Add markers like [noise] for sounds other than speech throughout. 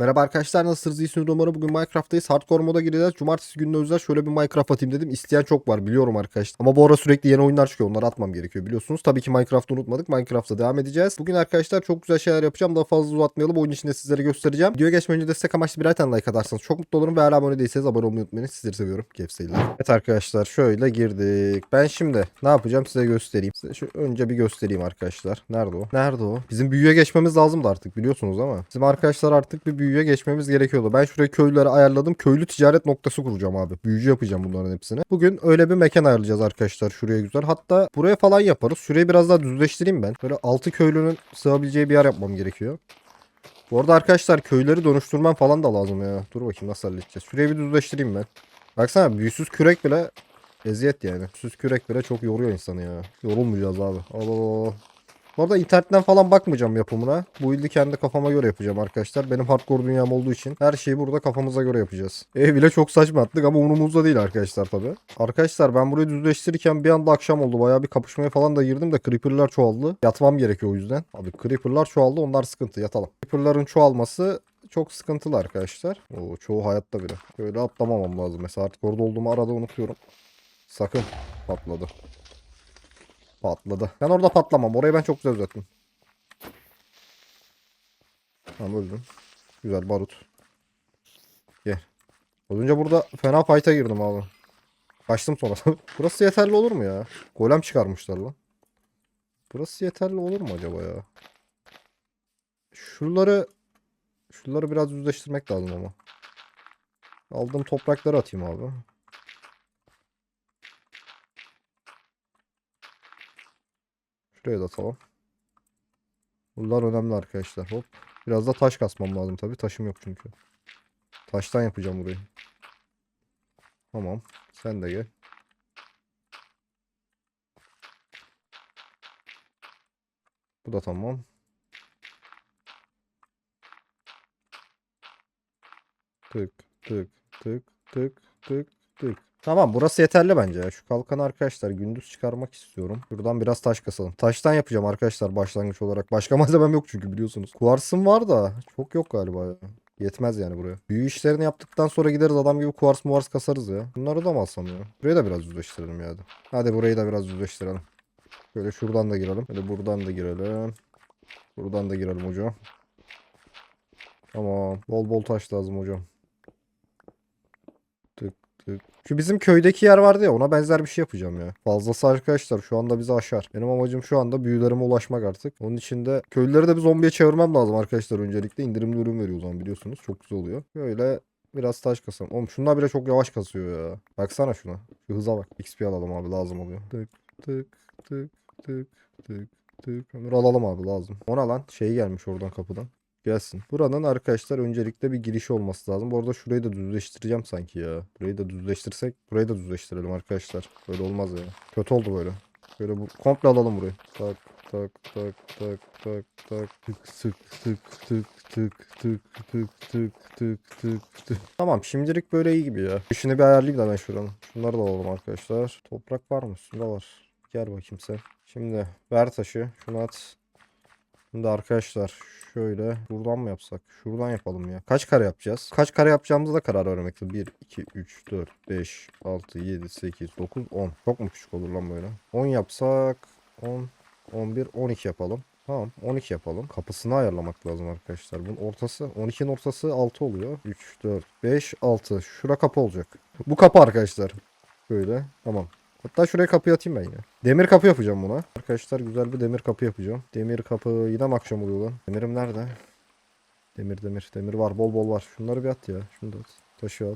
Merhaba arkadaşlar nasılsınız? İyisiniz umarım. Bugün Minecraft'tayız. Hardcore moda gireceğiz. Cumartesi gününe özel şöyle bir Minecraft atayım dedim. İsteyen çok var biliyorum arkadaşlar. Ama bu ara sürekli yeni oyunlar çıkıyor. Onları atmam gerekiyor biliyorsunuz. Tabii ki Minecraft'ı unutmadık. Minecraft'ta devam edeceğiz. Bugün arkadaşlar çok güzel şeyler yapacağım. Daha fazla uzatmayalım. Oyun içinde sizlere göstereceğim. Videoya geçmeden önce destek amaçlı birer tane like atarsanız çok mutlu olurum. Ve hala abone değilseniz abone olmayı unutmayın. Sizleri seviyorum. Keyifseyirler. Evet arkadaşlar şöyle girdik. Ben şimdi ne yapacağım size göstereyim. Size şu önce bir göstereyim arkadaşlar. Nerede o? Nerede o? Bizim büyüye geçmemiz lazımdı artık biliyorsunuz ama. Bizim arkadaşlar artık bir büyüye geçmemiz gerekiyordu. Ben şuraya köylüleri ayarladım. Köylü ticaret noktası kuracağım abi. Büyücü yapacağım bunların hepsini. Bugün öyle bir mekan ayarlayacağız arkadaşlar şuraya güzel. Hatta buraya falan yaparız. Şurayı biraz daha düzleştireyim ben. Böyle 6 köylünün sığabileceği bir yer yapmam gerekiyor. Bu arada arkadaşlar köyleri dönüştürmem falan da lazım ya. Dur bakayım nasıl halledeceğiz. Şurayı bir düzleştireyim ben. Baksana büyüsüz kürek bile eziyet yani. Büyüsüz kürek bile çok yoruyor insanı ya. Yorulmayacağız abi. Al al al. Bu arada internetten falan bakmayacağım yapımına. Bu ildi kendi kafama göre yapacağım arkadaşlar. Benim hardcore dünyam olduğu için her şeyi burada kafamıza göre yapacağız. Ev bile çok saçma attık ama umurumuzda değil arkadaşlar tabi. Arkadaşlar ben burayı düzleştirirken bir anda akşam oldu. Bayağı bir kapışmaya falan da girdim de creeper'lar çoğaldı. Yatmam gerekiyor o yüzden. Abi creeper'lar çoğaldı onlar sıkıntı yatalım. Creeper'ların çoğalması çok sıkıntılı arkadaşlar. Oo, çoğu hayatta bile. Böyle atlamamam lazım. Mesela hardcore'da olduğumu arada unutuyorum. Sakın patladı. Patladı. Ben orada patlamam. Orayı ben çok güzel düzelttim. Tamam öldüm. Güzel barut. Gel. Az önce burada fena fight'a girdim abi. Kaçtım sonra. [laughs] Burası yeterli olur mu ya? Golem çıkarmışlar lan. Burası yeterli olur mu acaba ya? Şuraları şuraları biraz düzleştirmek lazım ama. Aldığım toprakları atayım abi. Şuraya da atalım. Bunlar önemli arkadaşlar. Hop. Biraz da taş kasmam lazım tabii. Taşım yok çünkü. Taştan yapacağım burayı. Tamam. Sen de gel. Bu da tamam. Tık tık tık tık tık tık. Tamam burası yeterli bence ya. Şu kalkanı arkadaşlar gündüz çıkarmak istiyorum. Buradan biraz taş kasalım. Taştan yapacağım arkadaşlar başlangıç olarak. Başka [laughs] malzemem yok çünkü biliyorsunuz. Kuvarsım var da çok yok galiba ya. Yetmez yani buraya. Büyü işlerini yaptıktan sonra gideriz adam gibi kuvars muvars kasarız ya. Bunları da mı alsam ya? Burayı da biraz düzleştirelim ya. Hadi. hadi burayı da biraz düzleştirelim. Böyle şuradan da girelim. Böyle buradan da girelim. Buradan da girelim hocam. Tamam. Bol bol taş lazım hocam. Şu bizim köydeki yer vardı ya ona benzer bir şey yapacağım ya. Fazlası arkadaşlar şu anda bizi aşar. Benim amacım şu anda büyülerime ulaşmak artık. Onun için de köylüleri de bir zombiye çevirmem lazım arkadaşlar öncelikle. indirimli ürün veriyor o zaman biliyorsunuz. Çok güzel oluyor. Böyle biraz taş kasam. Oğlum şunlar bile çok yavaş kasıyor ya. Baksana şuna. Şu hıza bak. XP alalım abi lazım oluyor. Tık tık tık tık tık tık. Ömür alalım abi lazım. Ona lan şey gelmiş oradan kapıdan. Gelsin. Buranın arkadaşlar öncelikle bir girişi olması lazım. Bu arada şurayı da düzleştireceğim sanki ya. Burayı da düzleştirsek burayı da düzleştirelim arkadaşlar. Böyle olmaz ya. Kötü oldu böyle. Böyle bu komple alalım burayı. Tak tak tak tak tak tak tık sık tık tık tık tık tık tık tık tık tık. Tamam şimdilik böyle iyi gibi ya. İşini bir ayarlayayım da ben şuranın. Şunları da alalım arkadaşlar. Toprak var mı? Üstünde var. Gel bakayım sen. Şimdi ver taşı. Şunu at. Şimdi arkadaşlar şöyle buradan mı yapsak? Şuradan yapalım ya. Kaç kare yapacağız? Kaç kare yapacağımıza da karar vermek lazım. 1, 2, 3, 4, 5, 6, 7, 8, 9, 10. Çok mu küçük olur lan böyle? 10 yapsak 10, 11, 12 yapalım. Tamam 12 yapalım. Kapısını ayarlamak lazım arkadaşlar. Bunun ortası 12'nin ortası 6 oluyor. 3, 4, 5, 6. Şura kapı olacak. Bu kapı arkadaşlar. Böyle. Tamam. Hatta şuraya kapı atayım ben ya. Demir kapı yapacağım buna. Arkadaşlar güzel bir demir kapı yapacağım. Demir kapı yine mi akşam oluyor lan? Demirim nerede? Demir demir demir var bol bol var. Şunları bir at ya. Şunu da at. Taşı al.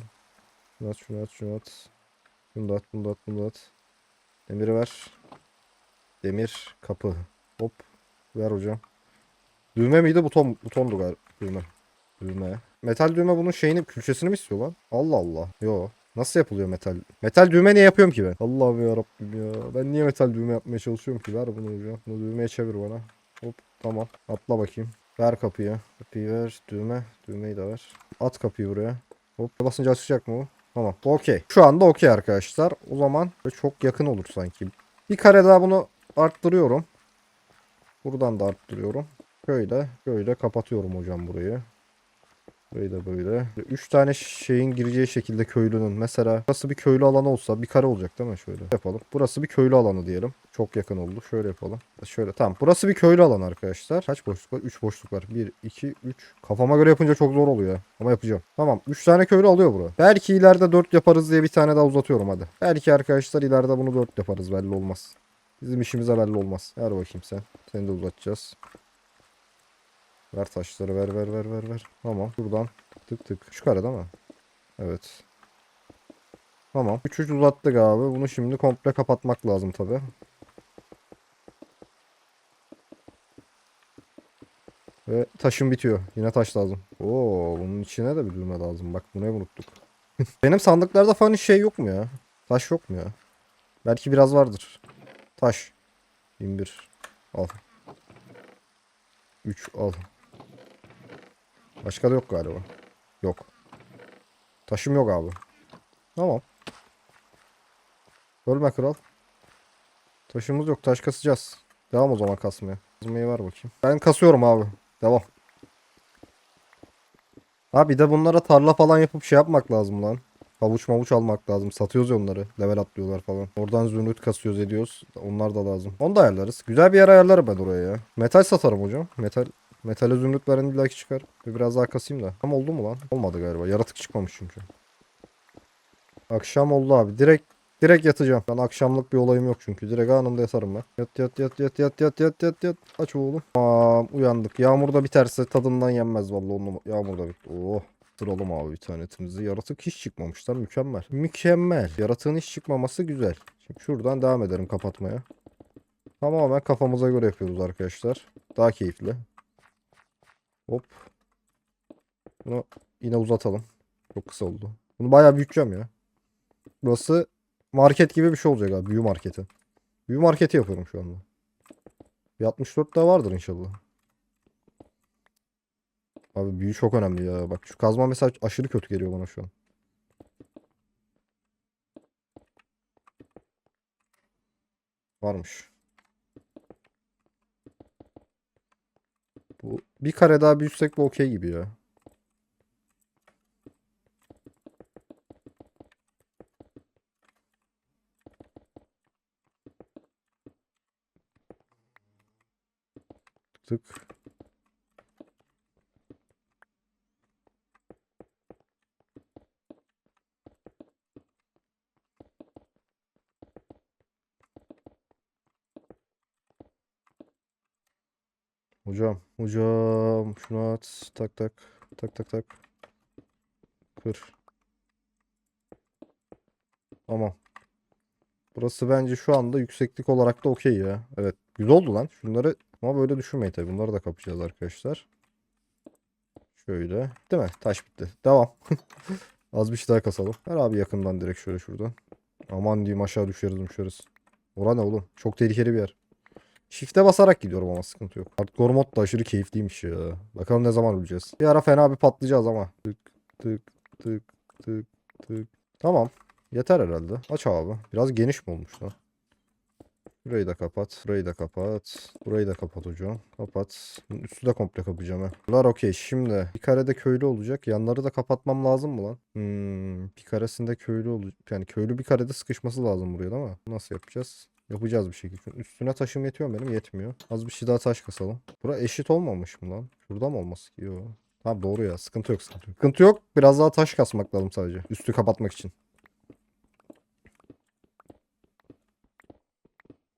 Şunu at şunu at şunu at. Şunu da at bunu da at bunu da at. Demiri ver. Demir kapı. Hop. Ver hocam. Düğme miydi buton butondu galiba. Düğme. Düğme. Metal düğme bunun şeyini külçesini mi istiyor lan? Allah Allah. Yo. Nasıl yapılıyor metal? Metal düğme niye yapıyorum ki ben? Allah'ım ya Rabbim ya. Ben niye metal düğme yapmaya çalışıyorum ki? Ver bunu hocam. Bunu düğmeye çevir bana. Hop tamam. Atla bakayım. Ver kapıyı. Kapıyı ver. Düğme. Düğmeyi de ver. At kapıyı buraya. Hop basınca açacak mı bu? Tamam. Okey. Şu anda okey arkadaşlar. O zaman çok yakın olur sanki. Bir kare daha bunu arttırıyorum. Buradan da arttırıyorum. Böyle. Böyle kapatıyorum hocam burayı. Da böyle. 3 tane şeyin gireceği şekilde köylünün. Mesela burası bir köylü alanı olsa bir kare olacak değil mi? Şöyle yapalım. Burası bir köylü alanı diyelim. Çok yakın oldu. Şöyle yapalım. Şöyle tamam. Burası bir köylü alanı arkadaşlar. Kaç boşluk var? 3 boşluk var. 1, 2, 3. Kafama göre yapınca çok zor oluyor. Ama yapacağım. Tamam. 3 tane köylü alıyor bura. Belki ileride 4 yaparız diye bir tane daha uzatıyorum hadi. Belki arkadaşlar ileride bunu 4 yaparız. Belli olmaz. Bizim işimize belli olmaz. Ver bakayım sen. Seni de uzatacağız. Ver taşları ver ver ver ver ver. Tamam. Buradan tık tık. Şu kare değil mi? Evet. Tamam. 3 3 uzattık abi. Bunu şimdi komple kapatmak lazım tabi. Ve taşım bitiyor. Yine taş lazım. Oo, bunun içine de bir düğme lazım. Bak bunu unuttuk. [laughs] Benim sandıklarda falan hiç şey yok mu ya? Taş yok mu ya? Belki biraz vardır. Taş. 21. Al. 3 al. Başka da yok galiba. Yok. Taşım yok abi. Tamam. Ölme kral. Taşımız yok. Taş kasacağız. Devam o zaman kasmaya. Kazmayı ver bakayım. Ben kasıyorum abi. Devam. Abi bir de bunlara tarla falan yapıp şey yapmak lazım lan. Havuç mavuç almak lazım. Satıyoruz ya onları. Level atlıyorlar falan. Oradan zümrüt kasıyoruz ediyoruz. Onlar da lazım. Onu da ayarlarız. Güzel bir yer ayarlarım ben oraya ya. Metal satarım hocam. Metal Metale zümrüt veren illaki çıkar. Bir biraz daha kasayım da. Tam oldu mu lan? Olmadı galiba. Yaratık çıkmamış çünkü. Akşam oldu abi. Direkt direkt yatacağım. Ben akşamlık bir olayım yok çünkü. Direkt anında yatarım ben. Yat yat yat yat yat yat yat yat yat. Aç oğlum. Tamam uyandık. Yağmurda biterse tadından yenmez vallahi onu. Yağmurda bitti. Oh. Sıralım abi bir tane etimizi. Yaratık hiç çıkmamışlar. Mükemmel. Mükemmel. Yaratığın hiç çıkmaması güzel. Şimdi şuradan devam ederim kapatmaya. Tamamen kafamıza göre yapıyoruz arkadaşlar. Daha keyifli. Hop. Bunu yine uzatalım. Çok kısa oldu. Bunu bayağı büyüteceğim ya. Burası market gibi bir şey olacak abi. Büyü marketi. Büyü marketi yapıyorum şu anda. Bir 64 daha vardır inşallah. Abi büyü çok önemli ya. Bak şu kazma mesela aşırı kötü geliyor bana şu an. Varmış. Bu bir kare daha büyütsek bu okey gibi ya. Tık. Hocam, hocam şunu at. Tak tak. Tak tak tak. Kır. Tamam. Burası bence şu anda yükseklik olarak da okey ya. Evet. Güzel oldu lan. Şunları ama böyle düşünmeyin tabii. Bunları da kapacağız arkadaşlar. Şöyle. Değil mi? Taş bitti. Devam. [laughs] Az bir şey daha kasalım. Ver abi yakından direkt şöyle şuradan. Aman diyeyim aşağı düşeriz düşeriz. Ora ne oğlum? Çok tehlikeli bir yer. Shift'e basarak gidiyorum ama sıkıntı yok. Hardcore mod da aşırı keyifliymiş ya. Bakalım ne zaman öleceğiz. Bir ara fena bir patlayacağız ama. Tık tık tık tık tık. Tamam. Yeter herhalde. Aç abi. Biraz geniş mi olmuş lan? Burayı da kapat. Burayı da kapat. Burayı da kapat hocam. Kapat. Bunun Üstü de komple kapayacağım ha. Bunlar okey. Şimdi bir karede köylü olacak. Yanları da kapatmam lazım mı lan? Hmm, bir karesinde köylü olacak. Yani köylü bir karede sıkışması lazım buraya değil? Nasıl yapacağız? Yapacağız bir şekilde. Üstüne taşım yetiyor benim? Yetmiyor. Az bir şey daha taş kasalım. Bura eşit olmamış mı lan? Şurada mı olması ki? Yok. Tamam doğru ya. Sıkıntı yok sıkıntı yok. Sıkıntı yok. Biraz daha taş kasmak lazım sadece. Üstü kapatmak için.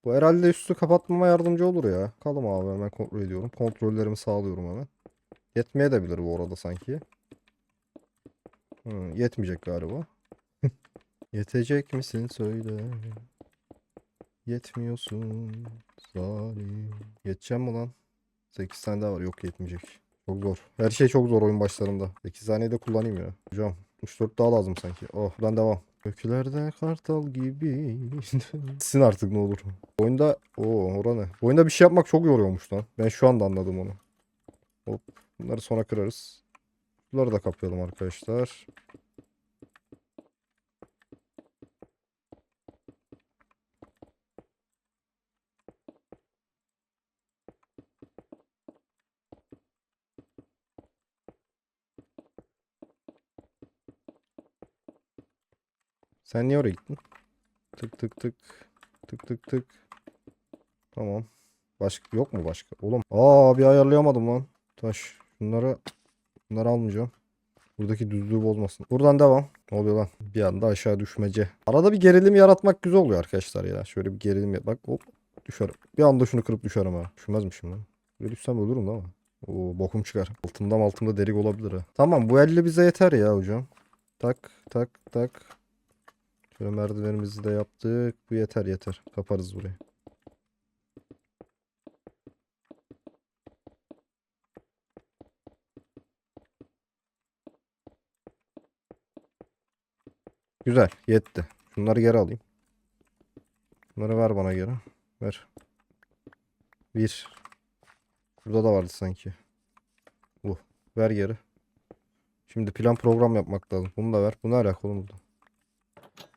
Bu herhalde üstü kapatmama yardımcı olur ya. Kalım abi hemen kontrol ediyorum. Kontrollerimi sağlıyorum hemen. Yetmeye de bilir bu arada sanki. Hı, yetmeyecek galiba. [laughs] Yetecek misin söyle. Yetmiyorsun zalim. Yeteceğim mi lan? 8 tane daha var. Yok yetmeyecek. Çok zor. Her şey çok zor oyun başlarında. 8 taneyi de kullanayım ya. Hocam 64 daha lazım sanki. Oh buradan devam. Göklerde kartal gibi. [laughs] Sin artık ne olur. Oyunda o ora ne? Oyunda bir şey yapmak çok yoruyormuş lan. Ben şu anda anladım onu. Hop. Bunları sonra kırarız. Bunları da kapayalım arkadaşlar. Sen niye oraya gittin? Tık tık tık. Tık tık tık. Tamam. Başka yok mu başka? Oğlum. Aa bir ayarlayamadım lan. Taş. Bunları bunları almayacağım. Buradaki düzlüğü bozmasın. Buradan devam. Ne oluyor lan? Bir anda aşağı düşmece. Arada bir gerilim yaratmak güzel oluyor arkadaşlar ya. Şöyle bir gerilim yap- Bak hop düşerim. Bir anda şunu kırıp düşerim ha. Düşmezmişim lan. Böyle düşsem ölürüm mi? Oo bokum çıkar. Altımdan altımda delik olabilir ha. Tamam bu 50 bize yeter ya hocam. Tak tak tak. Şöyle merdivenimizi de yaptık. Bu yeter yeter. Kaparız burayı. Güzel. Yetti. Şunları geri alayım. Bunları ver bana geri. Ver. Bir. Burada da vardı sanki. Bu. Ver geri. Şimdi plan program yapmak lazım. Bunu da ver. Bu ne alaka oğlum burada?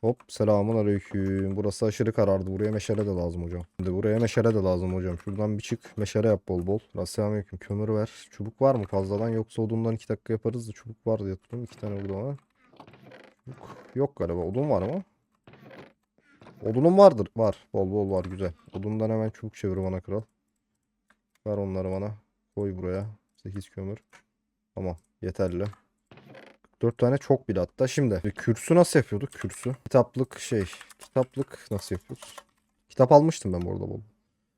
Hop selamun aleyküm. Burası aşırı karardı. Buraya meşale de lazım hocam. Şimdi buraya meşale de lazım hocam. Şuradan bir çık. Meşale yap bol bol. Selamünaleyküm. Kömür ver. Çubuk var mı fazladan? Yoksa odundan 2 dakika yaparız da çubuk var diye tuttum. 2 tane burada var. Çubuk Yok galiba. Odun var mı? Odunun vardır. Var. Bol bol var. Güzel. Odundan hemen çubuk çevir bana kral. Ver onları bana. Koy buraya. 8 kömür. Tamam. Yeterli. 4 tane çok bile hatta. Şimdi bir kürsü nasıl yapıyorduk? Kürsü. Kitaplık şey. Kitaplık nasıl yapıyoruz? Kitap almıştım ben bu arada bol.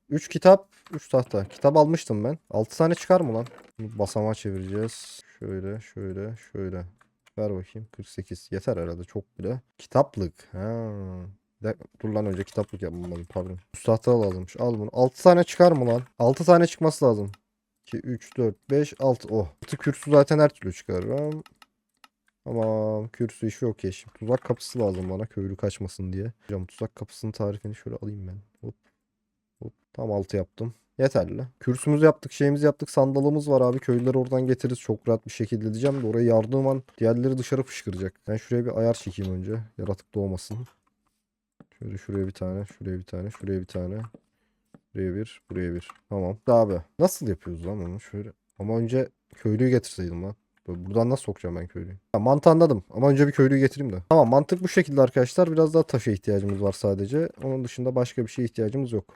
3 kitap, 3 tahta. Kitap almıştım ben. 6 tane çıkar mı lan? Basamağa çevireceğiz. Şöyle, şöyle, şöyle. Ver bakayım. 48. Yeter herhalde çok bile. Kitaplık. Ha. Dakika, Dur lan önce kitaplık yapmam lazım. Pardon. Üst tahta lazımmış. Al bunu. 6 tane çıkar mı lan? 6 tane çıkması lazım. 2, 3, 4, 5, 6. Oh. 6 kürsü zaten her türlü çıkarırım. Tamam. Kürsü işi ya. Şimdi tuzak kapısı lazım bana. Köylü kaçmasın diye. Hocam tuzak kapısının tarifini şöyle alayım ben. Hop. Hop. Tam 6 yaptım. Yeterli. Kürsümüzü yaptık, şeyimizi yaptık. Sandalımız var abi. Köylüleri oradan getiririz. Çok rahat bir şekilde diyeceğim de oraya yardığım an diğerleri dışarı fışkıracak. Ben şuraya bir ayar çekeyim önce. Yaratık doğmasın. Şöyle şuraya bir tane, şuraya bir tane, şuraya bir tane. Buraya bir, buraya bir. Tamam. Abi nasıl yapıyoruz lan onu? Şöyle. Ama önce köylüyü getirseydim lan. Buradan nasıl sokacağım ben köylüyü? Ha, mantı anladım ama önce bir köylüyü getireyim de. Tamam mantık bu şekilde arkadaşlar. Biraz daha taşa ihtiyacımız var sadece. Onun dışında başka bir şeye ihtiyacımız yok.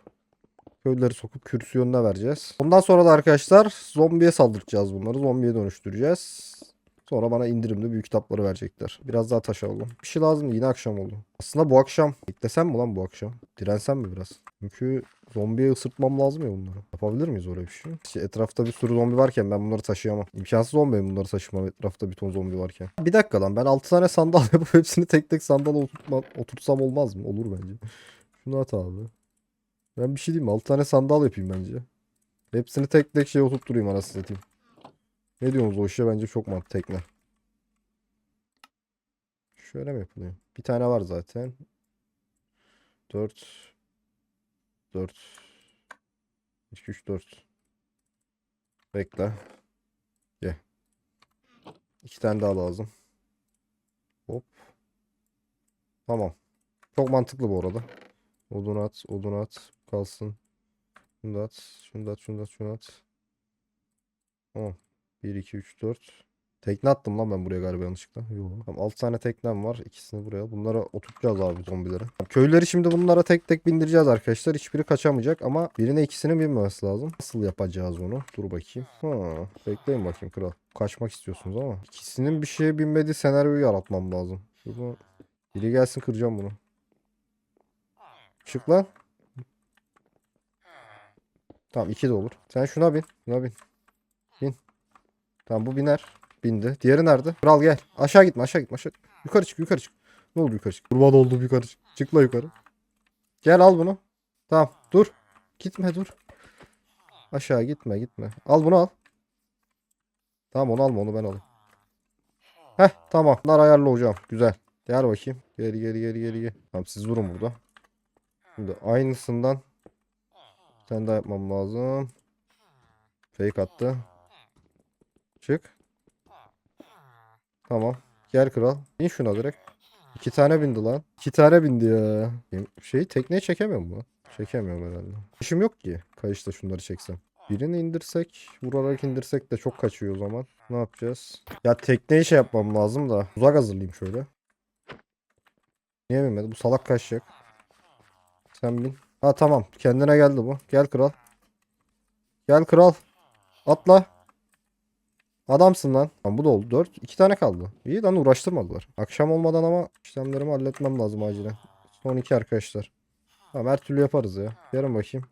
Köylüleri sokup kürsü yönüne vereceğiz. Ondan sonra da arkadaşlar zombiye saldıracağız bunları. Zombiye dönüştüreceğiz. Sonra bana indirimli büyük kitapları verecekler. Biraz daha taş alalım. Bir şey lazım yine akşam oldu. Aslında bu akşam beklesem mi lan bu akşam? Dirensem mi biraz? Çünkü zombiye ısırtmam lazım ya bunları. Yapabilir miyiz öyle bir şey? İşte etrafta bir sürü zombi varken ben bunları taşıyamam. İmkansız zombi bunları taşımam etrafta bir ton zombi varken. Bir dakika lan ben 6 tane sandal [laughs] yapıp hepsini tek tek sandala oturtma, oturtsam olmaz mı? Olur bence. Şunu at abi. Ben bir şey diyeyim mi? 6 tane sandal yapayım bence. Hepsini tek tek şey oturtturayım anasını satayım. Ne diyorsunuz o işe bence çok mantıklı tekne. Şöyle mi yapılıyor? Bir tane var zaten. 4 4 2 3 4 Bekle. Gel. İki tane daha lazım. Hop. Tamam. Çok mantıklı bu arada. Odun at, odun at. Kalsın. Şunu da at, şunu da at, şunu da at, şunu at. Tamam. 1, 2, 3, 4. Tekne attım lan ben buraya galiba yanlışlıkla. Yok. Tamam 6 tane teknem var. İkisini buraya. Bunlara oturtacağız abi zombileri. Köyleri şimdi bunlara tek tek bindireceğiz arkadaşlar. Hiçbiri kaçamayacak ama birine ikisini binmemesi lazım. Nasıl yapacağız onu? Dur bakayım. Ha, bekleyin bakayım kral. Kaçmak istiyorsunuz ama. İkisinin bir şeye binmediği senaryoyu yaratmam lazım. Şurada biri gelsin kıracağım bunu. Çık lan. Tamam iki de olur. Sen şuna bin. Şuna. Bin. Tamam bu biner. Bindi. Diğeri nerede? Kral gel. Aşağı gitme aşağı gitme aşağı. Yukarı çık yukarı çık. Ne oldu yukarı çık? Kurban oldum yukarı çık. Çıkla yukarı. Gel al bunu. Tamam dur. Gitme dur. Aşağı gitme gitme. Al bunu al. Tamam onu alma onu ben alayım. Heh tamam. Bunlar ayarlı hocam. Güzel. Gel bakayım. Geri geri geri geri geri. Tamam siz durun burada. Şimdi aynısından bir tane daha yapmam lazım. Fake attı. Çık. Tamam. Gel kral. Bin şuna direkt. İki tane bindi lan. İki tane bindi ya. Şeyi tekneye çekemiyor mu? Çekemiyorum herhalde. İşim yok ki. Kayışta şunları çeksem. Birini indirsek, vurarak indirsek de çok kaçıyor o zaman. Ne yapacağız? Ya tekneyi şey yapmam lazım da. Uzak hazırlayayım şöyle. Niye binmedi? Bu salak kaçacak. Sen bin. Ha tamam. Kendine geldi bu. Gel kral. Gel kral. Atla. Adamsın lan. Lan bu da oldu. 4. 2 tane kaldı. İyi lan uğraştırmadılar. Akşam olmadan ama işlemlerimi halletmem lazım acilen. Son iki arkadaşlar. Tamam her türlü yaparız ya. Yarın bakayım.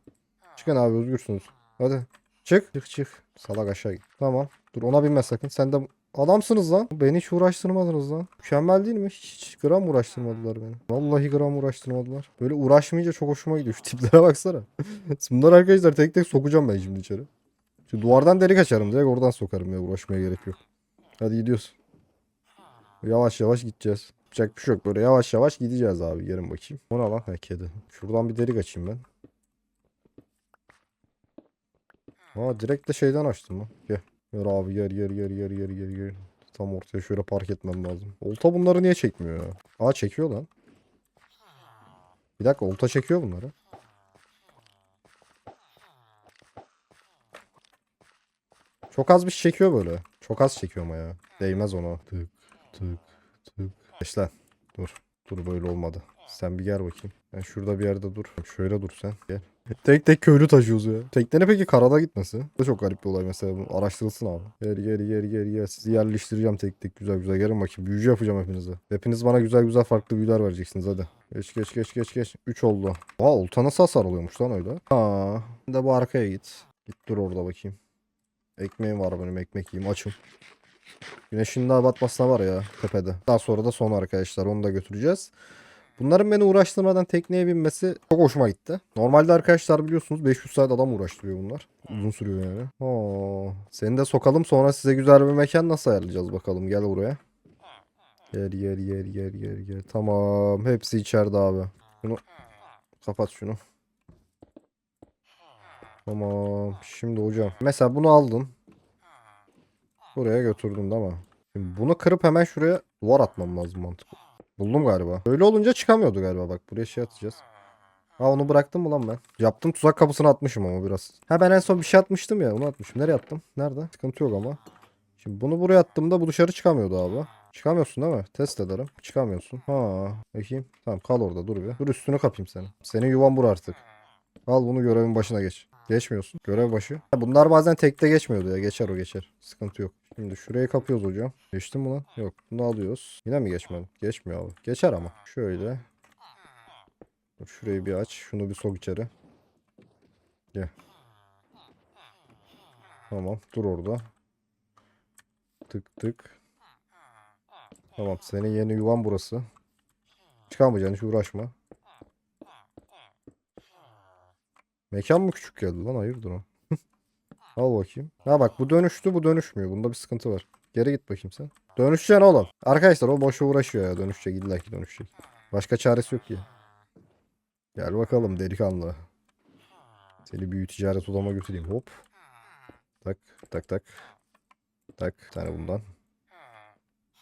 Çıkın abi özgürsünüz. Hadi. Çık. Çık çık. Salak aşağı git. Tamam. Dur ona binme sakın. Sen de adamsınız lan. Beni hiç uğraştırmadınız lan. Mükemmel değil mi? Hiç gram uğraştırmadılar beni. Vallahi gram uğraştırmadılar. Böyle uğraşmayınca çok hoşuma gidiyor. Şu tiplere [laughs] baksana. Bunlar arkadaşlar tek tek sokacağım ben şimdi içeri. Şu duvardan delik açarım direkt oradan sokarım ya uğraşmaya gerek yok. Hadi gidiyoruz. Yavaş yavaş gideceğiz. Yapacak bir şey yok böyle yavaş yavaş gideceğiz abi gelin bakayım. O ne lan? Ha kedi. Şuradan bir delik açayım ben. Aa direkt de şeyden açtım lan. Gel. Gel abi gel gel gel gel gel gel gel. Tam ortaya şöyle park etmem lazım. Olta bunları niye çekmiyor ya? Aa çekiyor lan. Bir dakika olta çekiyor bunları. Çok az bir şey çekiyor böyle. Çok az çekiyor ama ya. Değmez ona. Tık tık tık. Lan. Dur. Dur böyle olmadı. Sen bir gel bakayım. Ben şurada bir yerde dur. Şöyle dur sen. Gel. Tek tek köylü taşıyoruz ya. Tekne peki karada gitmesi? Bu çok garip bir olay mesela. Bu araştırılsın abi. Gel gel gel gel gel. Sizi yerleştireceğim tek tek güzel güzel. Gelin bakayım. Büyücü yapacağım hepinize. Hepiniz bana güzel güzel farklı büyüler vereceksiniz hadi. Geç geç geç geç geç. 3 oldu. Aa olta nasıl hasar alıyormuş lan öyle. Aa. De bu arkaya git. Git dur orada bakayım. Ekmeğim var benim ekmek yiyeyim açım. Güneşin daha batmasına var ya tepede. Daha sonra da son arkadaşlar onu da götüreceğiz. Bunların beni uğraştırmadan tekneye binmesi çok hoşuma gitti. Normalde arkadaşlar biliyorsunuz 500 saat adam uğraştırıyor bunlar. Uzun sürüyor yani. Oo, seni de sokalım sonra size güzel bir mekan nasıl ayarlayacağız bakalım. Gel buraya. Gel gel gel gel gel gel. Tamam hepsi içeride abi. Şunu kapat şunu. Tamam. Şimdi hocam. Mesela bunu aldın. Buraya götürdün değil mi? Şimdi bunu kırıp hemen şuraya duvar atmam lazım mantıklı. Buldum galiba. Böyle olunca çıkamıyordu galiba bak. Buraya şey atacağız. Ha onu bıraktım mı lan ben? Yaptım tuzak kapısını atmışım ama biraz. Ha ben en son bir şey atmıştım ya. Onu atmışım. Nereye attım? Nerede? Sıkıntı yok ama. Şimdi bunu buraya attığımda bu dışarı çıkamıyordu abi. Çıkamıyorsun değil mi? Test ederim. Çıkamıyorsun. Ha, bakayım. Tamam kal orada dur bir. Dur üstünü kapayım senin. Senin yuvan bur artık. Al bunu görevin başına geç. Geçmiyorsun. Görev başı. Ha, bunlar bazen tekte geçmiyordu ya. Geçer o geçer. Sıkıntı yok. Şimdi şurayı kapıyoruz hocam. Geçtim mi lan? Yok. Bunu alıyoruz. Yine mi geçmedi? Geçmiyor abi. Geçer ama. Şöyle. Dur şurayı bir aç. Şunu bir sok içeri. Gel. Tamam. Dur orada. Tık tık. Tamam. Senin yeni yuvan burası. Çıkamayacaksın. Hiç uğraşma. Mekan mı küçük geldi lan? Hayırdır o? [laughs] Al bakayım. Ha bak bu dönüştü bu dönüşmüyor. Bunda bir sıkıntı var. Geri git bakayım sen. Dönüşeceksin oğlum. Arkadaşlar o boşa uğraşıyor ya. Dönüşecek illa ki dönüşecek. Başka çaresi yok ki. Gel bakalım delikanlı. Seni büyük ticaret odama götüreyim. Hop. Tak tak tak. Tak. Tane bundan.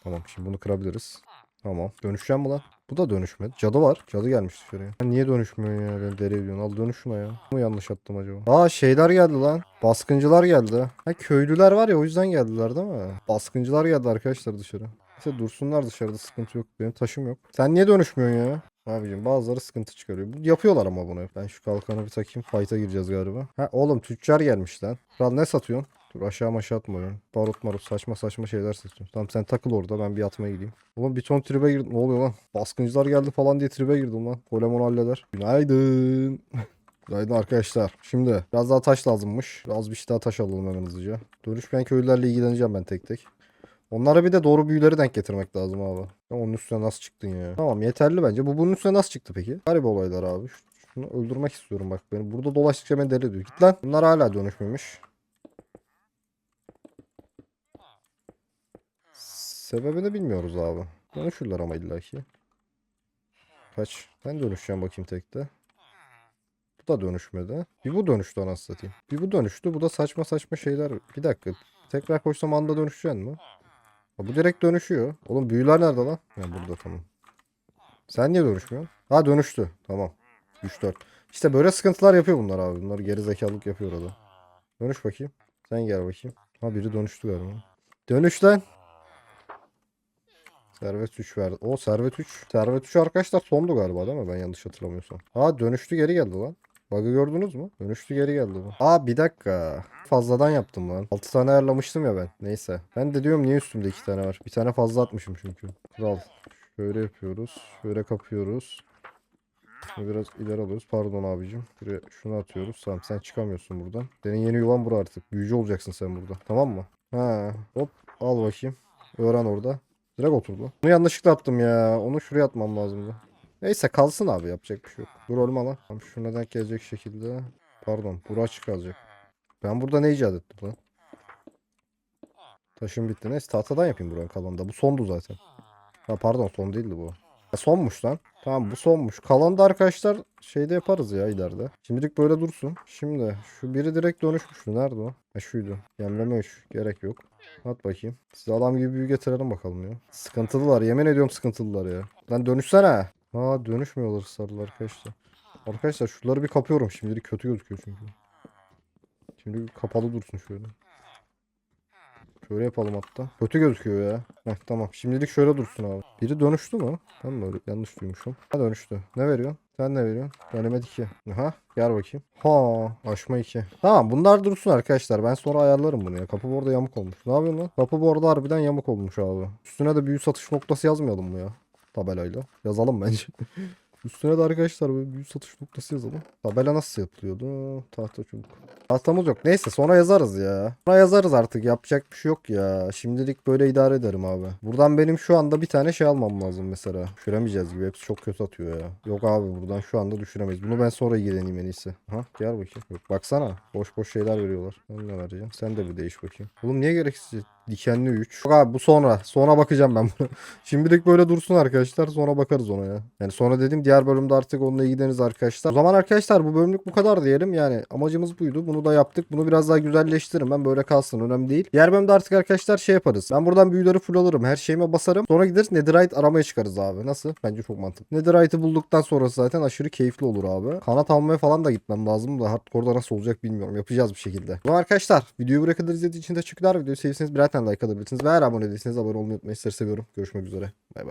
Tamam şimdi bunu kırabiliriz. Tamam. Dönüşeceğim mi lan? Bu da dönüşmedi. Cadı var. Cadı gelmiş dışarıya. Ya niye dönüşmüyor ya? Beni deli ediyorsun. Al dönüş şuna ya. Mu yanlış attım acaba? Aa şeyler geldi lan. Baskıncılar geldi. Ha köylüler var ya o yüzden geldiler değil mi? Baskıncılar geldi arkadaşlar dışarı. İşte dursunlar dışarıda sıkıntı yok. Benim taşım yok. Sen niye dönüşmüyorsun ya? Abicim bazıları sıkıntı çıkarıyor. Yapıyorlar ama bunu. Ben şu kalkanı bir takayım. Fight'a gireceğiz galiba. Ha oğlum tüccar gelmiş lan. Kral ne satıyorsun? Dur aşağı maşağı atma öyle. Barut marut saçma saçma şeyler satıyorsun. Tamam sen takıl orada ben bir atmaya gideyim. Oğlum bir ton tribe girdim. Ne oluyor lan? Baskıncılar geldi falan diye tribe girdim lan. Golem onu halleder. Günaydın. [laughs] Günaydın arkadaşlar. Şimdi biraz daha taş lazımmış. Az bir şey daha taş alalım hemen hızlıca. Dönüşmeyen köylülerle ilgileneceğim ben tek tek. Onlara bir de doğru büyüleri denk getirmek lazım abi. Ya Onun üstüne nasıl çıktın ya? Tamam yeterli bence. Bu bunun üstüne nasıl çıktı peki? Garip olaylar abi. Şunu öldürmek istiyorum bak beni. Burada dolaştıkça beni deli ediyor. Git lan. Bunlar hala dönüşmemiş. Sebebini bilmiyoruz abi. Dönüşürler ama illaki. Kaç? Ben dönüşeceğim bakayım tekte. Bu da dönüşmedi. Bir bu dönüştü anasını satayım. Bir bu dönüştü. Bu da saçma saçma şeyler. Bir dakika. Tekrar koşsam anda dönüşeceksin mi? Ha, bu direkt dönüşüyor. Oğlum büyüler nerede lan? Ha burada tamam. Sen niye dönüşmüyorsun? Ha dönüştü. Tamam. 3-4. İşte böyle sıkıntılar yapıyor bunlar abi. Bunlar geri zekalılık yapıyor orada. Dönüş bakayım. Sen gel bakayım. Ha biri dönüştü galiba. Dönüş lan. Servet 3 verdi. O Servet 3. Servet 3 arkadaşlar sondu galiba değil mi? Ben yanlış hatırlamıyorsam. Aa dönüştü geri geldi lan. Bug'ı gördünüz mü? Dönüştü geri geldi. Aa bir dakika. Fazladan yaptım lan. 6 tane ayarlamıştım ya ben. Neyse. Ben de diyorum niye üstümde 2 tane var. Bir tane fazla atmışım çünkü. Kral. Şöyle yapıyoruz. Şöyle kapıyoruz. Biraz ileri alıyoruz. Pardon abicim. Buraya şunu atıyoruz. Tamam sen çıkamıyorsun buradan. Senin yeni yuvan bura artık. Büyücü olacaksın sen burada. Tamam mı? Ha. Hop. Al bakayım. Öğren orada. Direkt oturdu. Bunu yanlışlıkla attım ya. Onu şuraya atmam lazımdı. Neyse kalsın abi yapacak bir şey yok. Dur olma lan. Tamam şuna denk gelecek şekilde. Pardon. Bura çıkacak. Ben burada ne icat ettim lan? Taşım bitti. Neyse tahtadan yapayım buranın kalanında. Bu sondu zaten. Ha pardon son değildi bu. Ha, sonmuş lan. Tamam bu sonmuş. Kalan da arkadaşlar şeyde yaparız ya ileride. Şimdilik böyle dursun. Şimdi şu biri direkt dönüşmüştü. Nerede o? Ha şuydu. Yemleme 3. Gerek yok. At bakayım. Size adam gibi büyü getirelim bakalım ya. Sıkıntılılar. Yemin ediyorum sıkıntılılar ya. Lan dönüşsene. Aa dönüşmüyorlar sarılar arkadaşlar. Arkadaşlar şunları bir kapıyorum. Şimdilik kötü gözüküyor çünkü. Şimdi kapalı dursun şöyle. Şöyle yapalım hatta. Kötü gözüküyor ya. Heh, tamam. Şimdilik şöyle dursun abi. Biri dönüştü mü? Ben mi öyle yanlış duymuşum? Ha dönüştü. Ne veriyorsun? Sen ne veriyorsun? Denemet 2. Aha gel bakayım. Ha aşma 2. Tamam bunlar dursun arkadaşlar. Ben sonra ayarlarım bunu ya. Kapı bu yamuk olmuş. Ne yapıyorsun lan? Kapı bu arada harbiden yamuk olmuş abi. Üstüne de büyü satış noktası yazmayalım mı ya? Tabelayla. Yazalım bence. [laughs] Üstüne de arkadaşlar böyle büyü satış noktası yazalım. Tabela nasıl yapılıyordu? Tahta çubuk. Tahtamız yok. Neyse sonra yazarız ya. Sonra yazarız artık. Yapacak bir şey yok ya. Şimdilik böyle idare ederim abi. Buradan benim şu anda bir tane şey almam lazım mesela. Düşüremeyeceğiz gibi. Hepsi çok kötü atıyor ya. Yok abi buradan şu anda düşüremeyiz. Bunu ben sonra ilgileneyim en iyisi. Ha gel bakayım. Yok baksana. Boş boş şeyler veriyorlar. Ben ne vereceğim? Sen de bir değiş bakayım. Oğlum niye gereksiz? Dikenli 3. Yok abi bu sonra. Sonra bakacağım ben buna. [laughs] Şimdilik böyle dursun arkadaşlar. Sonra bakarız ona ya. Yani sonra dedim diğer bölümde artık onunla ilgileniriz arkadaşlar. O zaman arkadaşlar bu bölümlük bu kadar diyelim. Yani amacımız buydu. Bunu da yaptık. Bunu biraz daha güzelleştiririm. Ben böyle kalsın. Önemli değil. Diğer bölümde artık arkadaşlar şey yaparız. Ben buradan büyüleri full alırım. Her şeyime basarım. Sonra gideriz Netherite aramaya çıkarız abi. Nasıl? Bence çok mantıklı. Netherite'ı bulduktan sonrası zaten aşırı keyifli olur abi. Kanat almaya falan da gitmem lazım da hardcore'da nasıl olacak bilmiyorum. Yapacağız bir şekilde. Bu arkadaşlar videoyu kadar izlediğiniz için teşekkürler. Videoyu sevdiyseniz birer tane like atabilirsiniz. Ve eğer abone değilseniz abone olmayı unutmayın. Seviyorum. Görüşmek üzere. Bay bay.